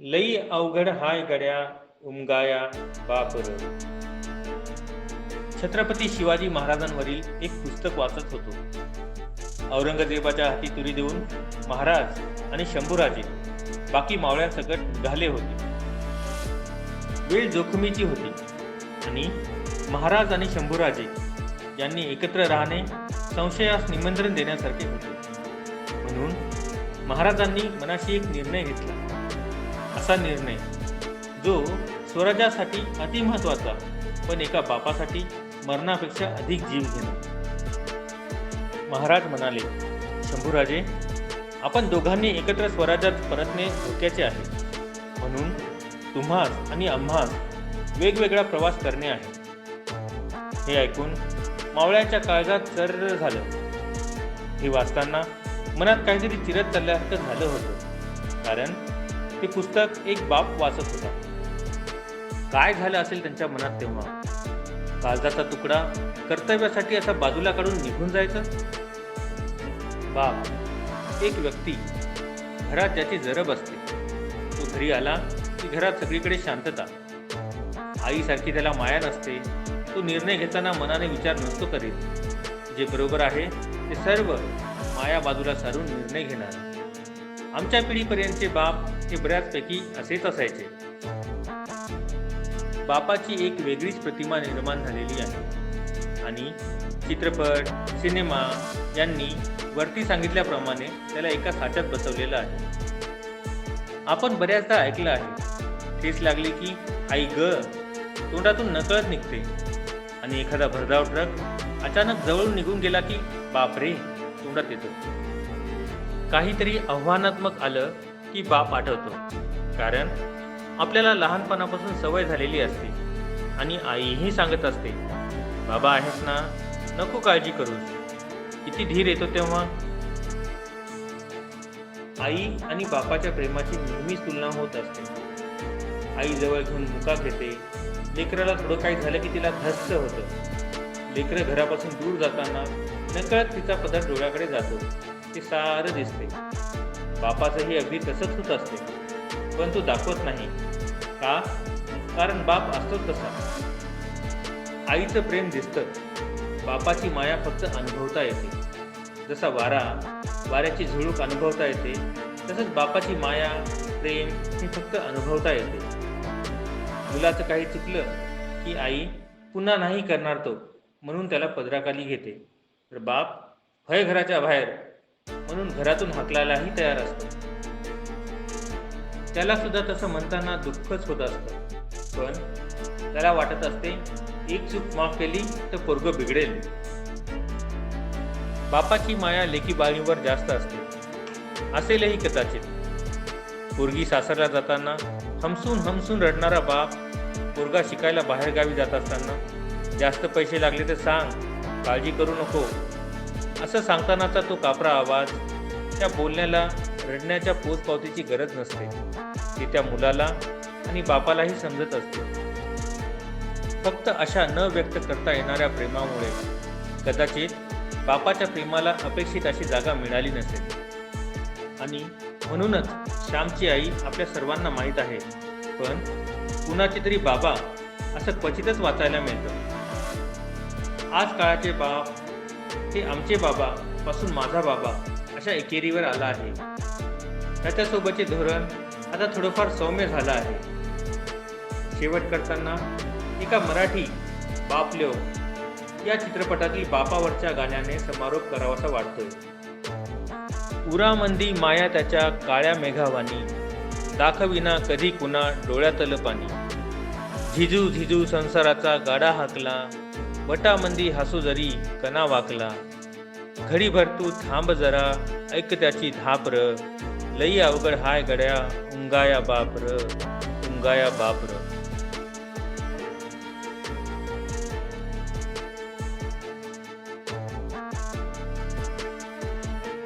लई अवघड हाय गड्या उमगाया बापर. छत्रपती शिवाजी महाराजांवरील एक पुस्तक वाचत होतो. औरंगजेबाच्या हाती तुरी देऊन महाराज आणि शंभूराजे बाकी मावळ्यासकट झाले होते. वेळ जोखमीची होती आणि महाराज आणि शंभूराजे यांनी एकत्र राहणे संशयास निमंत्रण देण्यासारखे होते. म्हणून महाराजांनी मनाशी एक निर्णय घेतला. असा निर्णय जो स्वराज्यासाठी अतिमहत्वाचा पण एका बापासाठी मरणापेक्षा अधिक जीव घेणे. महाराज म्हणाले शंभूराजे आपण दोघांनी एकत्र स्वराज्यात परतणे धोक्याचे आहे. म्हणून तुम्हास आणि आम्हास वेगवेगळा प्रवास करणे आहे. हे ऐकून मावळ्याच्या काळजात चर्र झालं. हे वाचताना मनात काहीतरी चिरत चालल्यासारखं झालं होतं. कारण ते पुस्तक एक बाप वाचत होता. काय झालं असेल त्यांच्या मनात तेव्हा? काळजाचा तुकडा कर्तव्यासाठी असा बाजूला काढून निघून जायचं? बाप एक व्यक्ती घरात ज्याची जरब असते तो घरी आला की घरात सगळीकडे शांतता. आईसारखी त्याला माया नसते तो निर्णय घेताना मनाने विचार नसतो करीत. जे बरोबर आहे ते सर्व माया बाजूला सारून निर्णय घेणार. आमच्या पिढीपर्यंतचे बाप हे बऱ्याचपैकी असेच असायचे. बापाची एक वेगळीच प्रतिमा निर्माण झालेली आहे. आणि चित्रपट सिनेमा यांनी वरती सांगितल्याप्रमाणे त्याला एका साच्यात बसवलेलं आहे. आपण बऱ्याचदा ऐकलं आहे. ठेस लागली की आई ग तोंडातून नकळत निघते. आणि एखादा भरधाव ट्रक अचानक जवळून निघून गेला की बापरे तोंडात येतो. काहीतरी आव्हानात्मक आलं की बाप आठवतो. कारण आपल्याला लहानपणापासून सवय झालेली असते आणि आईही सांगत असते बाबा आहेस ना नको काळजी करू किती धीर येतो तेव्हा. आई आणि बापाच्या प्रेमाची नेहमीच तुलना होत असते. आई जवळ घेऊन मुका घेते लेकराला थोडं काही झालं की तिला धस्स होतं. लेकरं घरापासून दूर जाताना नकळत तिचा पदार्थ डोळ्याकडे जातो. ते सारं दिसते. बापाचंही अगदी तसंच होत असते. पण तो दाखवत नाही. का? कारण बाप असतो तसा. आईचं प्रेम दिसतं. बापाची माया फक्त अनुभवता येते. जसा वारा वाऱ्याची झुळूक अनुभवता येते तसंच बापाची माया प्रेम हे फक्त अनुभवता येते. मुलाचं काही चुकलं की आई पुन्हा नाही करणार तो म्हणून त्याला पदराखाली घेते. तर बाप भय घराच्या बाहेर म्हणून घरातून हाकलायलाही तयार असतो. त्याला सुद्धा तसं म्हणताना दुःखच होत असतं. पण त्याला वाटत असते एक चूक माफ केली तर पोरग बिघडेल. बापाची माया लेकी बाळीवर जास्त असते. असेलही कदाचित. पोरगी सासरला जाताना हमसून हमसून रडणारा बाप पोरगा शिकायला बाहेरगावी जात असताना जास्त पैसे लागले तर सांग काळजी करू नको. असं सांगतानाचा तो कापरा आवाज त्या बोलण्याला रडण्याच्या पोचपावतीची गरज नसते. ते त्या मुलाला आणि बापालाही समजत असते. फक्त अशा न व्यक्त करता येणाऱ्या प्रेमामुळे कदाचित बापाच्या प्रेमाला अपेक्षित अशी जागा मिळाली नसेल. आणि म्हणूनच श्यामची आई आपल्या सर्वांना माहीत आहे पण कुणाची तरी बाबा असं क्वचितच वाचायला मिळतं. आज काळाचे बाप ते आमचे बाबा पासून माझा बाबा अशा एकेरीवर आला आहे. त्याच्यासोबतचे धोरण आता थोडंफार सौम्य झालं आहे. शेवट करताना एका मराठी बापल्यो या चित्रपटातील बापावरच्या गाण्याने समारोप करावासा वाटतोय. उरामंदी माया त्याच्या काळ्या मेघावानी दाखविना कधी कुणा डोळ्यातलं पाणी. झिजू झिजू संसाराचा गाडा हाकला वटामंदी हसू जरी कना वाकला. घडी भरतू थांब जरा ऐक त्याची धापर. लई अवघड हाय गड्या उंगाया बापर उंगाया बापर.